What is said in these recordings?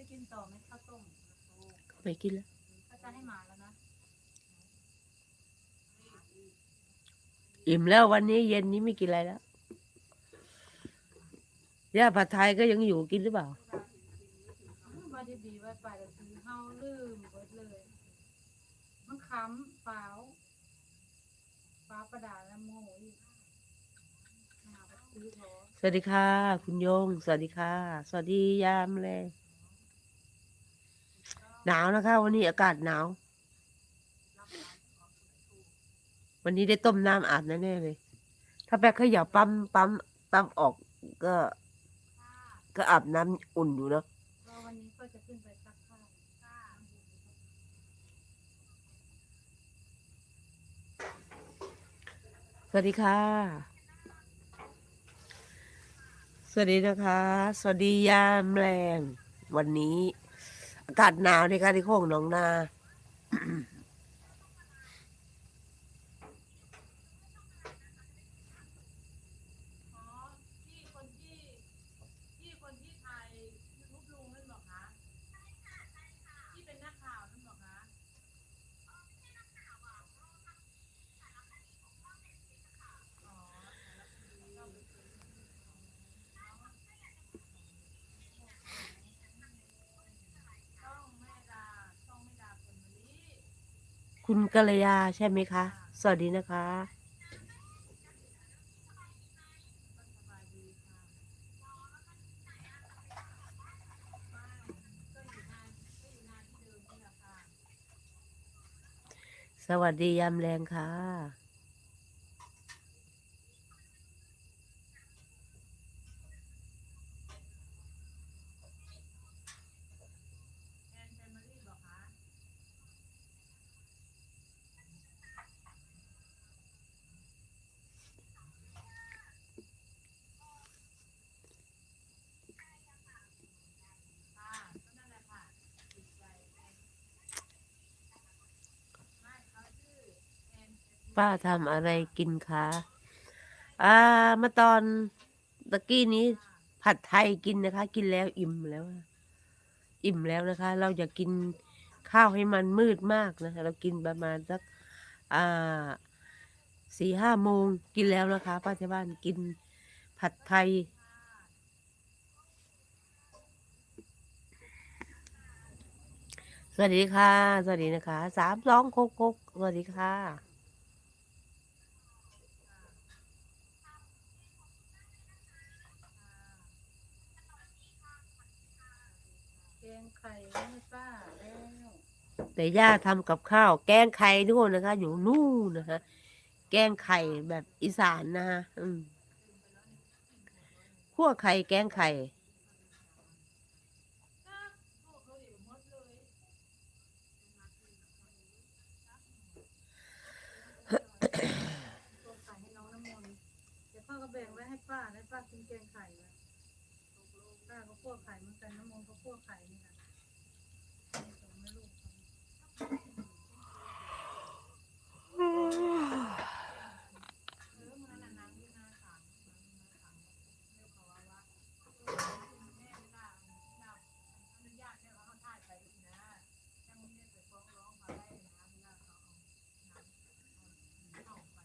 จะกินต่อไหมข้าวต้มไม่กินแล้วก็จะให้หมาแล้วนะอิ่มแล้ววันนี้เย็นนี้ไม่กินอะไรแล้วย่าผัดไทยก็ยังอยู่กินหรือเปล่าว่าดีดีๆไว้ไปแต่ทีเฮาลืมเบิดเลยมันค้ำเปล่าฟ้าประดาและโมโหอีกหาไปซื้อเถอะสวัสดีค่ะ คุณโยง สวัสดีค่ะ สวัสดียามแรง หนาวนะคะ วันนี้อากาศหนาว วันนี้ได้ต้มน้ำอาบแน่ๆเลย ถ้าแป๊กขยับปั๊มปั๊มปั๊มออกก็ ก็อาบน้ำอุ่นอยู่เนาะวันนี้ก็จะขึ้นไปซักผ้าสวัสดีค่ะ สวัสดีนะคะ สวัสดียามแรงวันนี้ อากาศหนาวในการที่โค้งหนองนา อ๋อที่คนที่ที่คนที่ถ่ายรูปลุงนั่นบอกคะที่เป็นนักข่าวนั่นบอกคะ ต้องแม่ดาต้องแม่ดาคนนี้ คุณกัลยาใช่ไหมคะ สวัสดีนะคะ สวัสดียามแรงค่ะ แอนแฟมิลี่บอกคะ ค่ะก็นั่นแหละค่ะจิตใจแอนไม่เขาชื่อแอน ป้าทำอะไรกินคะ อ่า มาตอนตะกี้นี้ ผัดไทยกินนะคะ กินแล้วอิ่มแล้ว อิ่มแล้วนะคะ เราจะกินข้าวให้มันมืดมากนะคะ เรากินประมาณสัก อ่าสี่ห้าโมงกินแล้วนะคะป้าที่บ้านกินผัดไทยสวัสดีค่ะ สวัสดีนะคะ สามสองโคกโคกสวัสดีค่ะ แกงไข่ให้ป้าแล้ว แต่ย่าทำกับข้าว แกงไข่นู่นนะคะ อยู่นู่นนะคะแกงไข่แบบอีสานนะคะขั่วไข่แกงไข่ตัวไข่ให้น้องน้ำมนต์เดี๋ยวพ่อก็แบ่งไว้ให้ป้าให้ป้ากินแกงไข่ไว้ป้าก็คั่วไข่เหมือนกันน้ำมันก็คั่วไข่นี่แหละให้สองแม่ลูกทำเออมันนั่นน่ะนี่นะสามสามเรี ย่าว่าเออแม่ไม่ได้เอาเอาอนุญาตเนี่ยาถ่ายไปอีกนะยังไม่ด้ไปฟ้องร้องมาได้นะเลาน้ำเอาเข้าไป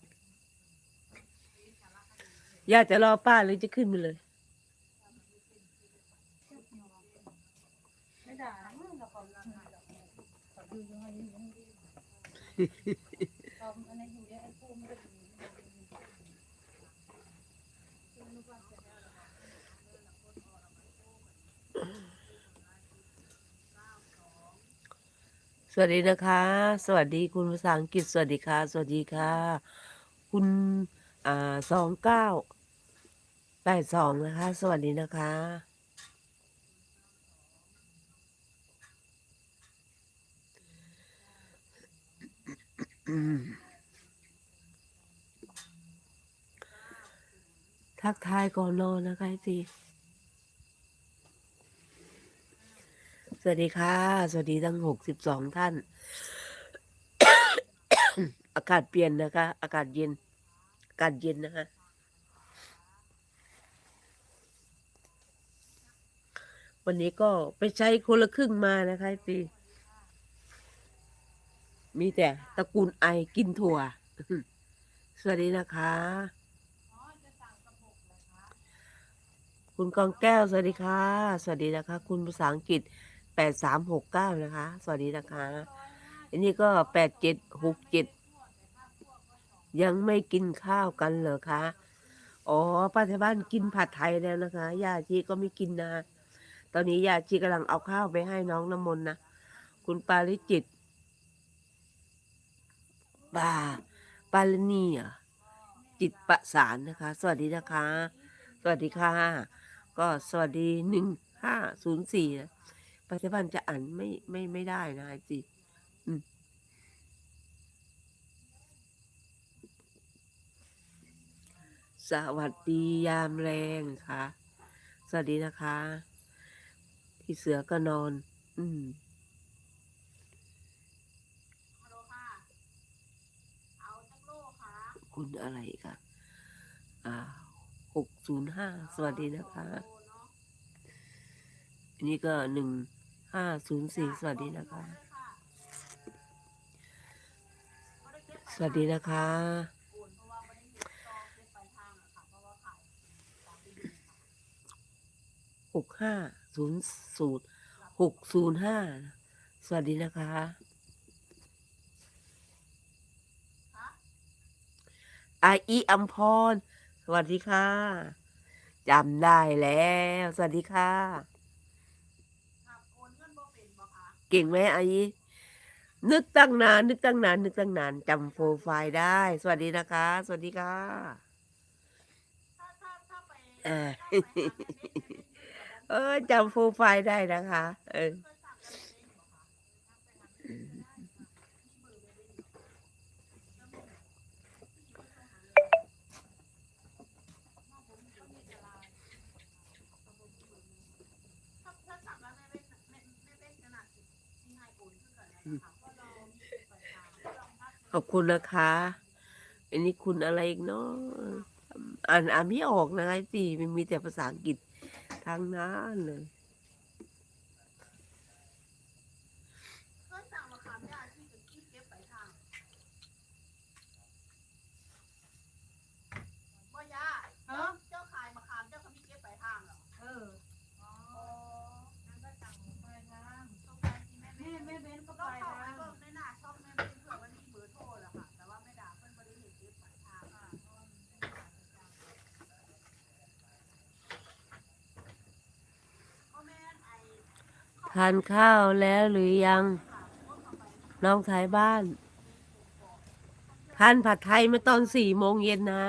ย่าจะรอป้าหรือจะขึ้นมาเลย ไม่ด่านะ สวัสดีนะคะ สวัสดีคุณภาษาอังกฤษ สวัสดีค่ะ สวัสดีค่ะ คุณอ่าสองเก้าแปดสองนะคะ สวัสดีนะคะอืม ทักทายก่อนนอนนะคะทีสวัสดีค่ะ สวัสดีทั้งหกสิบสองท่าน อากาศเปลี่ยนนะคะ อากาศเย็น อากาศเย็นนะคะ วันนี้ก็ไปใช้คนละครึ่งมานะคะปีมีแต่ตระกูลไอกินถั่ว สวัสดีนะคะ อ๋อจะสั่งกระบอกเหรอคะ คุณกองแก้ว สวัสดีค่ะ สวัสดีนะคะ คุณภาษาอังกฤษแปดสามหกเก้านะคะ สวัสดีนะคะ อันนี้ก็แปดเจ็ดหกเจ็ดยังไม่กินข้าวกันเหรอคะ อ๋อป้าที่บ้านกินผัดไทยแล้วนะคะย่าชีก็ไม่กินนะ ตอนนี้ย่าชีกำลังเอาข้าวไปให้น้องน้ำมนต์นะ คุณปาริจิตปาปาลนีอะจิตประสานนะคะ สวัสดีนะคะ สวัสดีค่ะ ก็สวัสดีหนึ่งห้าศูนย์สี่นะปัจจุบันจะอ่านไม่ไม่ไม่ได้นะไอจีอืมสวัสดียามแรงค่ะ สวัสดีนะคะ พี่เสือก็นอน อืมฮัลโหลค่ะเอาจักโลค่ะคุณอะไรคะอ่า หกศูนย์ห้าสวัสดีนะคะอันนี้ก็หนึ่งห้าศูนย์สี่สวัสดีนะคะ สวัสดีนะคะหกห้าศูนย์ศูนย์หกศูนย์ห้าสวัสดีนะคะคะอาอีอัมพร สวัสดีค่ะจำได้แล้ว สวัสดีค่ะครับโอนเงินบ่เป็นบ่คะเก่งไหมอาอีนึกตั้งนาน นึกตั้งนาน นึกตั้งนานจำโปรไฟล์ได้ สวัสดีนะคะ สวัสดีค่ะถ้าถ้าถ้าไปเออถ้าไปหาเงินเด็กๆเออจำโปรไฟล์ได้นะคะ เออ เคยสั่งกันเองบ่คะถ้าไปหาเงินเด็กๆได้ค่ะมีเบอร์ไว้ได้อยู่แล้วมีที่อยู่ที่โทรหาเลยว่าผมอยู่ที่ตลาดตำบลที่เบอร์หนึ่งถ้าถ้าสั่งแล้วไม่เป็นไม่ไม่เป็นขนาดที่ที่ให้โอนขึ้นกันนะคะเพราะเรามีเป็นประจำเราพัก ข อบคุณนะคะ อันนี้คุณอะไรอีกเนาะอ่านอ่านไม่ออกนะไอ้สิมันมีแต่ภาษาอังกฤษทางนั้นเลย เคยสั่งมะขามยาที่เป็นที่เก็บไปทางบ่ยาเออเจ้าขายมะขามเจ้าเขามีเก็บไปทางเหรอ เออ อ๋อ นั่นก็สั่งไปทาง ต้องการที่แม่ แม่ แม่ แม่เบนก็ ก็ ไป เข้าไป ทาง เบิ่งในหน้าช่องแม่เป็นเผื่อวันนี้เบอร์โทรแหละค่ะ แต่ว่าแม่ดาเพิ่นบ่ได้เห็นเก็บไปทางอะเพราะว่ามันเป็นขายประจำพ่อแม่นไอ้ ทานข้าวแล้วหรือยังค่ะพวกเขาไปน้องท้ายบ้านทานผัดไทยเมื่อตอนสี่โมงเย็นนะ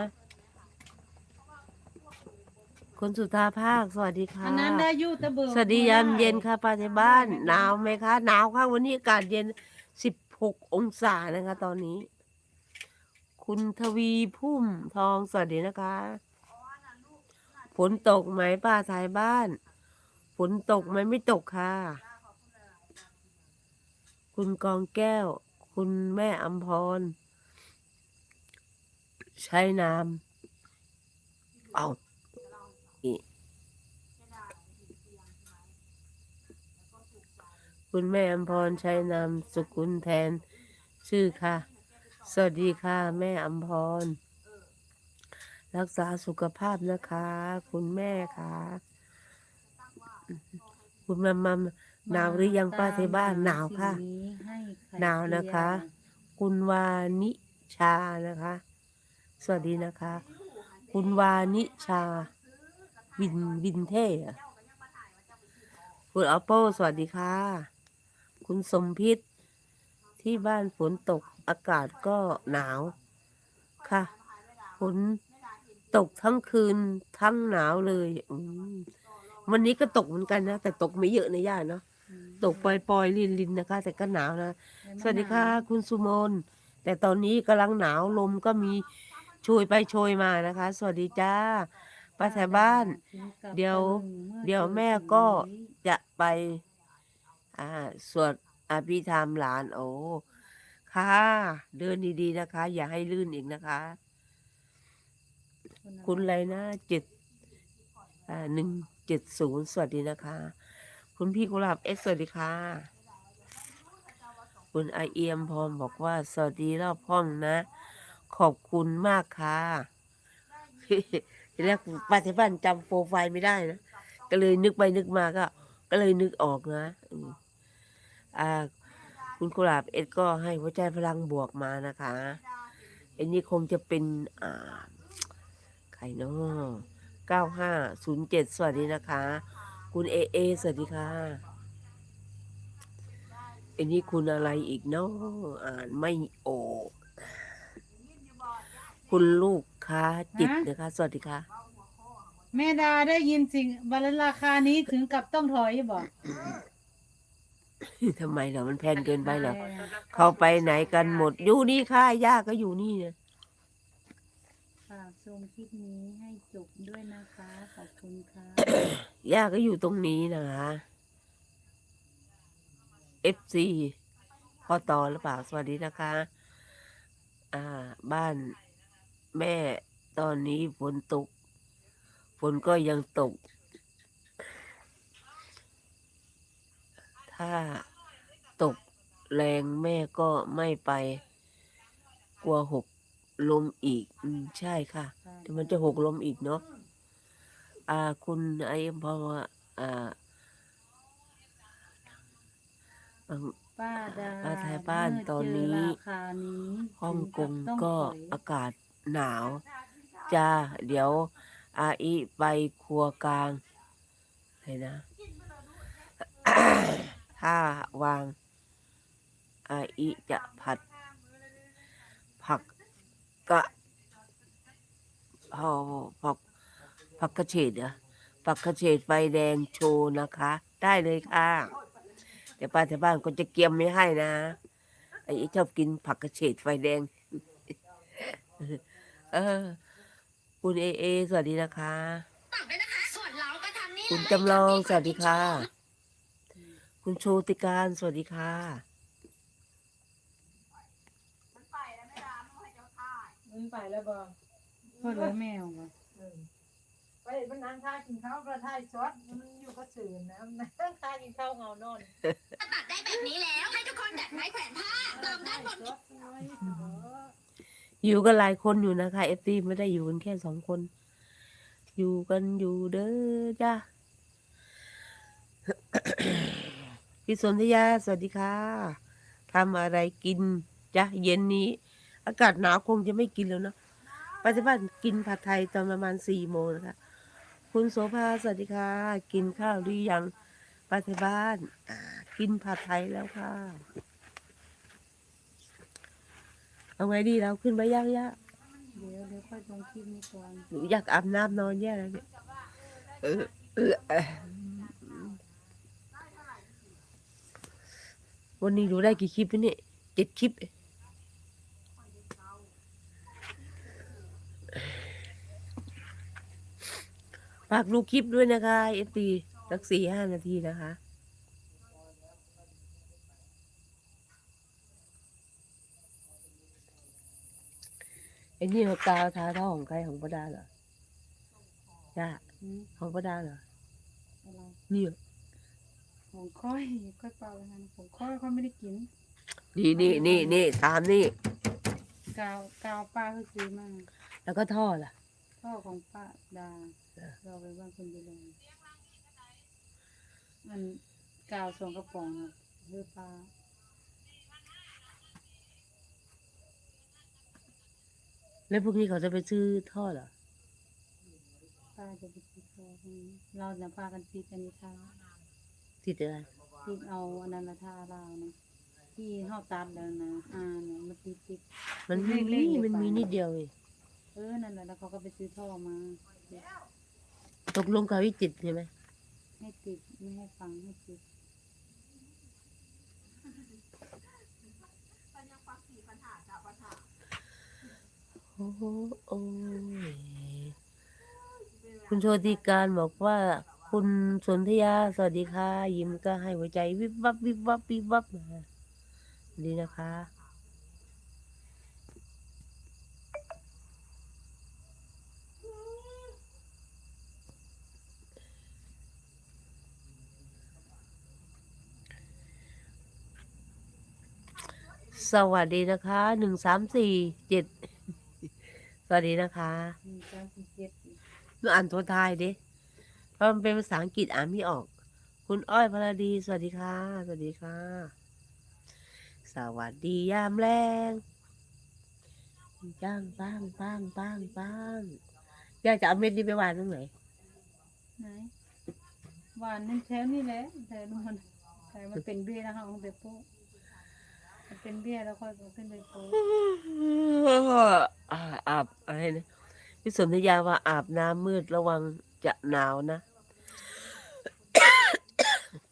คนสุธาภาค สวัสดีค่ะอันนั้นได้อยูแตะเบิกสวัสดียามเย็นค่ะป้าที่บ้าน หนาวไหมคะ หนาวค่ะ วันนี้อากาศเย็นสิบหกองศานะคะ ตอนนี้ คุณทวีพุ่มทองสวัสดีนะคะ ฝนตกไหมป้าท้ายบ้าน ฝนตกไหมไม่ตกค่ะ คุณกองแก้ว คุณแม่อัมพร ใช้น้ำเอาคุณแม่อัมพรใช้นามสกุลแทน ชื่อค่ะ สวัสดีค่ะ แม่อัมพร รักษาสุขภาพนะคะ คุณแม่ค่ะ คุณมัมมัมหนาวหรือยังป้าที่บ้านหนาวค่ะ หนาวนะคะ คุณวานิชานะคะ สวัสดีนะคะ คุณวานิชา วินวินเท่อะคุณอัปโปสวัสดีค่ะ คุณสมพิษที่บ้านฝนตกอากาศก็หนาวค่ะฝนตกทั้งคืนทั้งหนาวเลย อืม วันนี้ก็ตกเหมือนกันนะ แต่ตกไม่เยอะนะย่าเนาะตกปล่อยๆลินๆนะคะ แต่ก็หนาวนะสวัสดีค่ะคุณสุมนแต่ตอนนี้กำลังหนาวลมก็มีโชยไปโชยมานะคะ สวัสดีจ้าป้าแถวบ้าน เดี๋ยว เดี๋ยวแม่ก็จะไป อ่าสวดอภิธรรมหลานโอ้ค่ะ เดินดีๆนะคะ อย่าให้ลื่นอีกนะคะ คุณอะไรนะเจ็ดอ่าหนึ่ง เจ็ดศูนย์สวัสดีนะคะ คุณพี่กุหลาบเอสสวัสดีค่ะ คุณไอเอียมพรบอกว่า สวัสดีรอบห้องนะ ขอบคุณมากค่ะทีแรกป้าที่บ้านจำโปรไฟล์ไม่ได้นะ ก็เลยนึกไปนึกมาก็ ก็เลยนึกออกนะอ่าคุณกุหลาบเอสก็ให้หัวใจพลังบวกมานะคะอันนี้คงจะเป็นอ่าใครเนาะ เก้าห้าศูนย์เจ็ดสวัสดีนะคะ คุณเอเอสวัสดีค่ะอันนี้คุณอะไรอีกเนาะอ่านไม่ออก คุณลูกค้าจิตนะคะ สวัสดีค่ะ แม่ดาได้ยินสิ่งบรรราคานี้ถึงกับต้องถอยบอกทำไมเหรอมันแพงเกินไปเหรอเข้าไปไหนกันหมด อยู่นี่ค่ะย่าก็อยู่นี่เนี่ยฝากชมคลิปนี้ให้ จบด้วยนะคะ ขอบคุณค่ะ ย่าก็อยู่ตรงนี้นะคะ FC พอตอหรือเปล่า สวัสดีนะคะ อ่า บ้านแม่ตอนนี้ฝนตก ฝนก็ยังตก ถ้าตกแรงแม่ก็ไม่ไป กลัวหก ลมอีก อืมใช่ค่ะ แต่มันจะหกลมอีกเนาะอ่า คุณไอเอ็มพอว่าอ่าอ่าป้าดาป้าท้ายบ้านตอนนี้เมื่เจราคานี้ฮ่องกงถึบต้องก็ถอยอากาศหนาว จ้า เดี๋ยว อาอีไปครัวกลางเลยนะถ้าวาง อาอีจะผัดผัก กะเอาผักผักกระเฉดเหรอผักกระเฉดไฟแดงโชว์นะคะ ได้เลยค่ะเดี๋ยวป้าที่บ้านก็จะเกียมไม่ให้นะไอ้ชอบกินผักกระเฉดไฟแดง เออ คุณเอเอ สวัสดีนะคะ คุณจำลองสวัสดีค่ะ คุณโชติการสวัสดีค่ะ มันไปแล้วไม่ได้มันให้เจ้าท่าย มันไปแล้วบอเพื่อนเลยแมวบ่เออไปเห็นมันนั่งท่ากินข้าวประทายช็อตมันอยู่ก็สื่นนะมันนั่งท่ากินข้าวเงานอนตัดได้แบบนี้แล้ว ให้ทุกคนดัดไม้แขวนผ้าเติมด้านบนช็อตน้อยเอออยู่กันหลายคนอยู่นะคะเอฟซีไม่ได้อยู่กันแค่สองคน อยู่กันอยู่เด้อจ้า พี่สนธยาสวัสดีค่ะทำอะไรกินจ้ะเย็นนี้ อากาศหนาวคงจะไม่กินแล้วเนาะปัจจุบันกินผัดไทยตอนประมาณสี่โมงนะคะ คุณโสภาสวัสดีค่ะกินข้าวหรือยังปัจจุบันกินผัดไทยแล้วค่ะ เอาไงดีเราขึ้นไปย่างย่าเดี๋ยวเดี๋ยวค่อยลงคลิปนี้ก่อนหนูอยากอาบน้ำนอนแย่แล้วเนี่ยเออเออเออวันนี้ดูได้กี่คลิปเนี่ยเจ็ดคลิป ฝากดูคลิปด้วยนะคะเอฟซีสักสี่ห้านาทีนะคะไอ้นี่เขากาวทาท่อของใครของประดาเหรอจ้าอืมของประดาเหรออะไรนี่เหรอของค่อยค่อยเป่าแล้วกันของค่อยค่อยไม่ได้กิน นี่นี่นี่นี่ตามนี่กาวกาวป้าเขาซื้อมาแล้วก็ท่อล่ะ พ่อของป้าดาเออเราไปบ้านคนดีเลยมันกาวสองกระป๋องครับเพื่อป้าแล้วพวกนี้เขาจะไปซื้อท่อเหรอป้าจะไปซื้อพ่อคนนี้เราจะพากันติดอันนี้ค่ะติดอะไรติดเอาอันนั้นมาทาเรานะที่ห่อตัดแล้วนะอ่าเนี่ยมันติดติดมันมีเล็กๆอยู่มันมีป่ะนิดเดียวเอง เออ นั่นแหละแล้วเขาก็ไปซื้อท่อมา ตกลงกับวิจิตรใช่ไหมให้ติดไม่ให้ฟังให้ติดมันยังฟักสี่ปัญหาจากปัญหาโอ้โหโอ้ยคุณโชติการบอกว่า คุณสนธยา สวัสดีค่ะ ยิ้มก็ให้หัวใจวิบวับวิบวับวิบวับมาดีนะคะ สวัสดีนะคะหนึ่งสามสี่เจ็ดสวัสดีนะคะหนึ่งสามสี่เจ็ดหนูอ่านตัวไทยดิเพราะมันเป็นภาษาอังกฤษอ่านไม่ออก คุณอ้อยพลดี สวัสดีค่ะ สวัสดีค่ะ สวัสดียามแรงจ้างป้างป้างป้างป้งอยากจะเอาเม็ดนี้ไปหวานตรงไหนไหนหวานนั่นแถวนี่แหละแต่มันแต่มันเป็นเบี้ยนะคะของเบโป้มัน เป็นเบี้ยแล้วค่อยเอาขึ้นไปโป้อาอาบอะไรนะพี่สนธยาว่าอาบน้ำมืดระวังจะหนาวนะ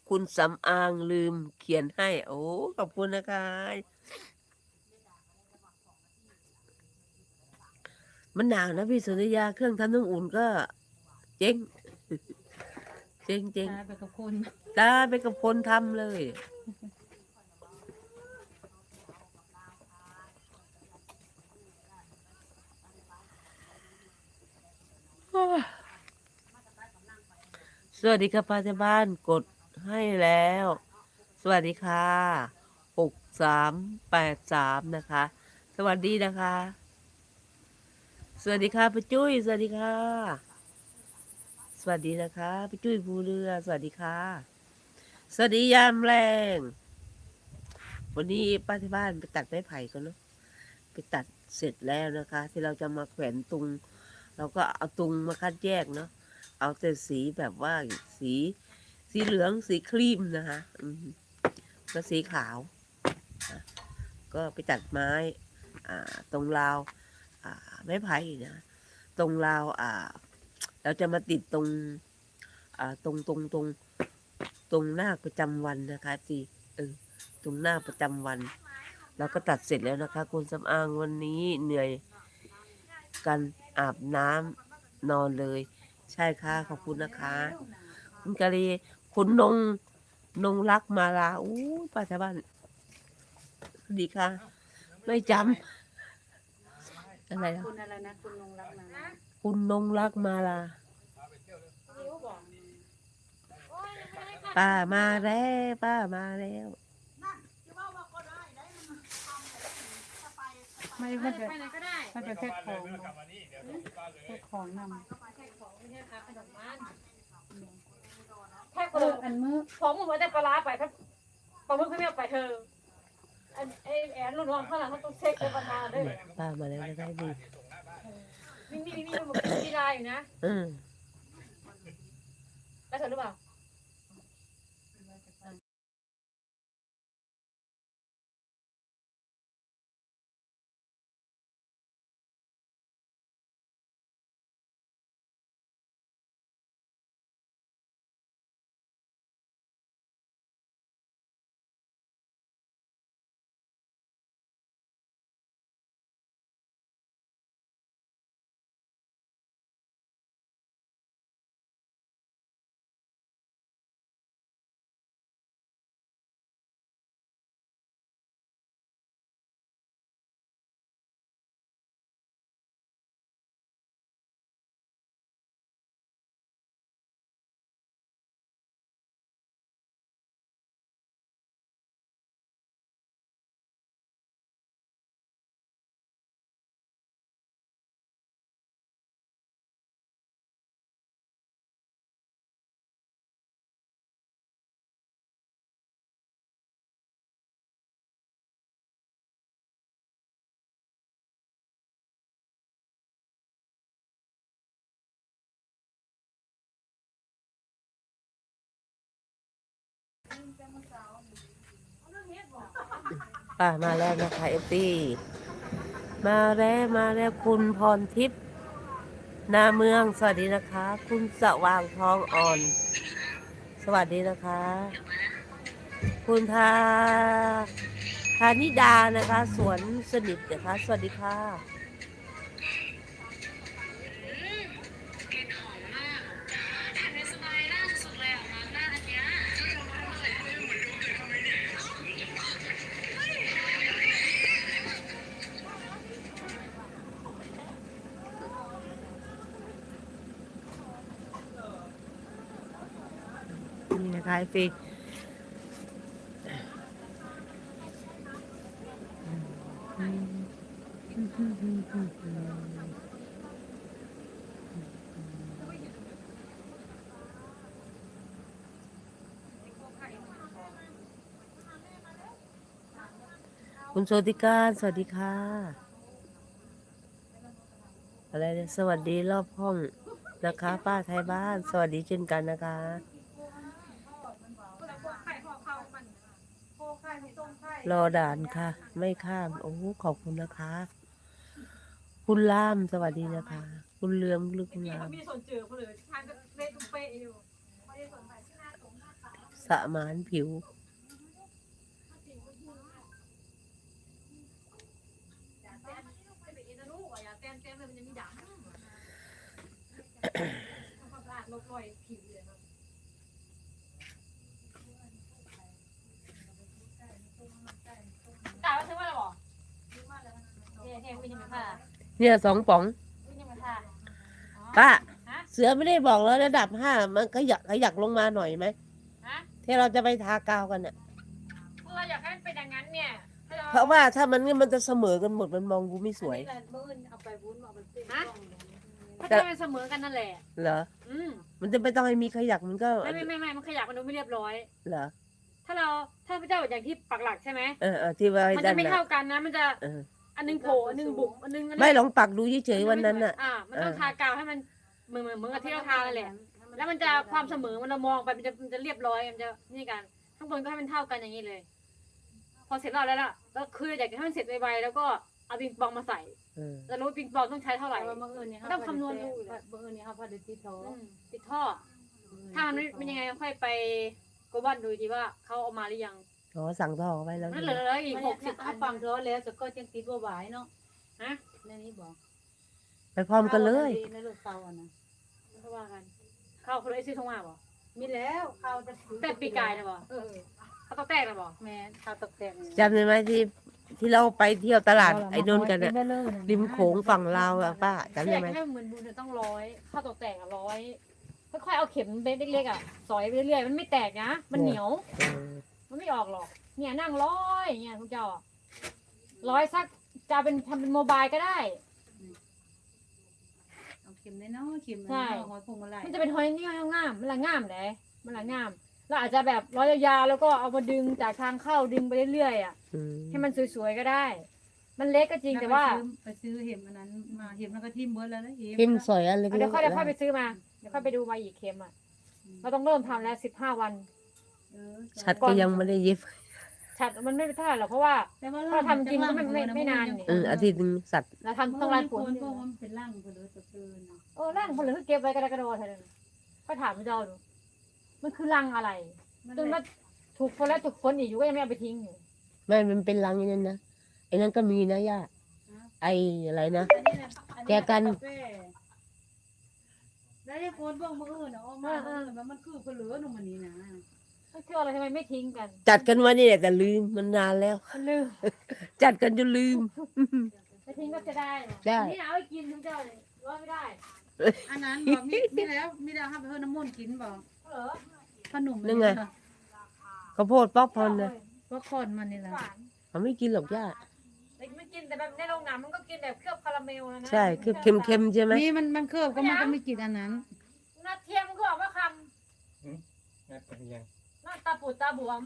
คุณสำอางลืมเขียนให้ โอ้ขอบคุณนะคะมันหนาวนะพี่สนธยาเครื่องทำน้ำอุ่นก็ เจ๊งเจ๊งเจ๊งตายไปกับคุณตาไปกับคนทำเลย สวัสดีค่ะป้าที่บ้านกดให้แล้ว สวัสดีค่ะหกสามแปดสามนะคะ สวัสดีนะคะ สวัสดีค่ะป้าจุ้ยสวัสดีค่ะ สวัสดีนะคะป้าจุ้ยภูเรือ สวัสดีค่ะ สวัสดียามแรง วันนี้ป้าที่บ้านไปตัดไม้ไผ่กันเนาะไปตัดเสร็จแล้วนะคะ ที่เราจะมาแขวนตุง เราก็เอาตุงมาคัดแยกเนาะเอาแต่สีแบบว่าสีสีเหลืองสีครีมนะคะก็สีขาว ก็ไปตัดไม้ตรงราวไม้ไผ่นะตรงราวเราจะมาติดตรงตรงตรงตรงตรงหน้าประจำวันนะคะจีเออตรงหน้าประจำวันเราก็ตัดเสร็จแล้วนะคะ คุณสำอางวันนี้เหนื่อยกัน อาบน้ำนอนเลย ใช่ค่ะ ขอบคุณนะคะ คุณกะลีคุณนงนงรักมาลาอู้ป้าชาวบ้านสวัสดีค่ะ ไม่จำอะไรนะคุณอะไรนะคุณนงรักนะคุณนงรักมาลาป้ามาแล้ว ป้ามาแล้ว ไม่มันจะไปไหนก็ได้มันจะแค่ของเนอะแค่ของนำแค่ของไม่ใช่ค่ะขนมมันแค่เอเออออันมื้อของมึงมาได้ปลาร้าไปถ้าปลาหมึกเขาไม่เอาไปเธออันไอ้แอนรุ่นน้องข้างหลังเขาต้องเช็คไปประมาณด้วยป้ามาแล้วนะคะดีนี่นี่นี่มันมีลายอยู่นะ อืมแล้วเธอหรือเปล่า ป้ามาแล้วนะคะเอฟซีมาแล้วมาแล้วคุณพรทิพย์นาเมืองสวัสดีนะคะ คุณสว่างทองอ่อน สวัสดีนะคะ คุณทาธานิดานะคะ สวนสนิทนะคะ สวัสดีค่ะ นี่นะคะเอฟซีคุณโชติการ สวัสดีค่ะ อะไรสวัสดีรอบห้องนะคะ ป้าไทยบ้าน สวัสดีเช่นกันนะคะ รอด่านค่ะ ไม่ข้าม โอ้ขอบคุณนะคะ คุณล่ามสวัสดีนะคะ คุณเลือมหรือคุณล่ามมีส่วนเจอเขาเลยทานก็เละตุ้มเป๊ะอยู่ไม่ได้สนใจที่หน้างหน้าขาวสมานผิวย่าแต้มไม่เป็นอินทรูอะอย่าแต้มแต้มเลยมันจะมีด่างทำความสะอาดลบรอยผิวเลยครับกล่าวว่าซื้อมาแล้วบอกเท่ เท่วิ่งยังไม่ท่าเนี่ยสองป๋องวิ่งยังไม่ท่าป้าฮะเสือไม่ได้บอกแล้วระดับห้ามันขยักขยักลงมาหน่อยไหมฮะที่เราจะไปทากาวกันเนี่ยเราอยากให้มันเป็นอย่างนั้นเนี่ยให้เราเพราะว่าถ้ามันเนี่ยมันจะเสมอกันหมดมันมองกูไม่สวยเอาไปวุ้นเอาไปเส้นฮะกล้องเลยถ้าจะเป็นเสมอกันนั่นแหละ เหรอ อืมมันจะไม่ต้องให้มีขยักมันก็ไม่ไม่ไม่ไม่มันขยับมันดูไม่เรียบร้อย เหรอถ้าเราถ้าพระเจ้าอย่างที่ปักหลักใช่ไหมเออเออที่ว่าให้มันด้าจะนไม่น่ะเท่ากันนะ มันจะเออ อันหนึงโผล่อันหนึงบุกอันหนึงอันไม่ลองปักดูเฉยๆวันนั้นน่ะ อ่ามันต้องเออทากาวให้มันเหมือนเหมือนเหมือนกับที่เราทาเลยแหละ แล้วมันจะความเสมอมันเรามองไปมันจะมันจะเรียบร้อยมันจะนี่กันข้างบนก็ให้มันเท่ากันอย่างนี้เลย พอเสร็จแล้วแล้วล่ะก็คืออยากจะให้มันเสร็จไวๆแล้วก็เอาปิงปองมาใส่เออจะรู้ว่าปิงปองต้องใช้เท่าไหร่ แต่ว่าบังเอิญเนี่ยต้องคำนวณดูอยู่แล้วบังเอิญเนี่ยเขาพอดีที่ท้ออืมติดท่อ ถ้ามันไม่เป็นยังไงก็ค่อยไปโกบันดูดีว่าเขาเอามาหรือยัง อ๋อสั่งต่อไว้แล้วนั่นเหลืออีกหกสิบถ้าฟังท้อแล้วจะก็ยังติดว่าหวายเนาะฮะในนี้บอกไปพร้อมกันเลยในลูกเตาอะนะเขาว่ากันเข้าคนละไอซี่ทงมาบ่มีแล้วข้าวจะแต่ปีกายนะบ่เออเขาต้องแตกนะบ่แม่ข้าวตกแต่งจำได้ไหมที่ที่เราไปเที่ยวตลาดไอ้นนท์กันอะอะริมโขงฝั่งลาวอะป้าจำอได้ยากไหมให้เหมือนบุญเนี่ยต้องร้อยข้าวตกแตกอะร้อยค่อยๆเอาเข็มเล็กๆอะสอยไปเรื่อยๆมันไม่แตกนะมันเหนียวเออ มันไม่ออกหรอก เนี่ยนั่งร้อยอย่างเงี้ยทุกเจ้าอะร้อยสักจะเป็นทำเป็นโมบายก็ได้ เอาเข็มได้เนาะเข็มใช่หอยพวงมาลัยมันจะเป็นหอยนี่งามมันละงามเลยมันละงามเราอาจจะแบบร้อยยาวๆแล้วก็เอามาดึงจากทางเข้าดึงไปเรื่อยๆอะอืมให้มันสวยๆก็ได้ มันเล็กก็จริงแต่ว่าไปซื้อเห็มอันนั้นมาเห็มแล้วก็ทิ่มเบิร์ดแล้วนะเห็มเข้มสอยอันเล็กเดี๋ยวค่อยเดี๋ยวค่อยไปๆซื้อมาเดี๋ยวค่อยไปดูมาอีกเข็มอะเราต้องเริ่มทำแล้วสิบห้าวันเออ ชัดก็ยังไม่ได้เย็บ ฉัดมันไม่เท่าไหร่หรอกเพราะว่า แต่ว่าถ้าทำจริงก็ไม่ไม่ไม่นานนี่ เอออาทิตย์หนึงสัตว์เราทำต้ต้อองงรัรันนผผลลเพราะว่ามันเป็นร่างเพลือตะเกินเนาะเออร่างผลหรือเก็บไว้กระดกกระโดดเถอะก็ถามพี่เจ้าดูมันคือรังอะไรจนมาถูกฝนแล้วถูกฝนอีกอยู่ก็ยังไม่เอาไปทิ้งอยู่ไม่มันเป็นรังอย่างนั้นนะไอ้นั้นก็มีนะย่าไอ้อะไรนะอันนี้นะอัแจกันาแฟแล้วได้โพสต์บ้างมื่ออื่นเนาะออกมาเออมันมันคือเพลือหนุ่มมันนี้นะ มันคืออะไรทำไมไม่ทิ้งกันจัดกันไว้นี่แหละแต่ลืมมันนานแล้ว มันลืมจัดกันจนลืม ไม่ทิ้งก็จะได้นะได้ นี่เอาไปกินทุกเจ้าเลยว่าไม่ได้อันนั้นบอกมีมีแล้วมีแล้วให้ไปเพิ่มน้ำมันต์กินบอกเหรอขนมนั่นไงข้าวโพดป๊อกพอนนะก็คนมันนี่แหละหวานเขาไม่กินหรอกย่าแต่ไม่กินแต่แบบในโรงหนังมันก็กินแบบเคลือบคาราเมลนะนะใช่คือเค็มๆใช่ไหมนี่มันมันเคลือบก็มันก็ไม่กินอันนั้น หน้าเทียมมันก็ออกมาคงัดไปยังำหน้า ตาปูดตาบวม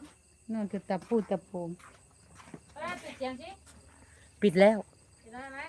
นั่นคือตะพูดตะโพมแล้วปิดเสียงสิปิดแล้วปิดได้ไหม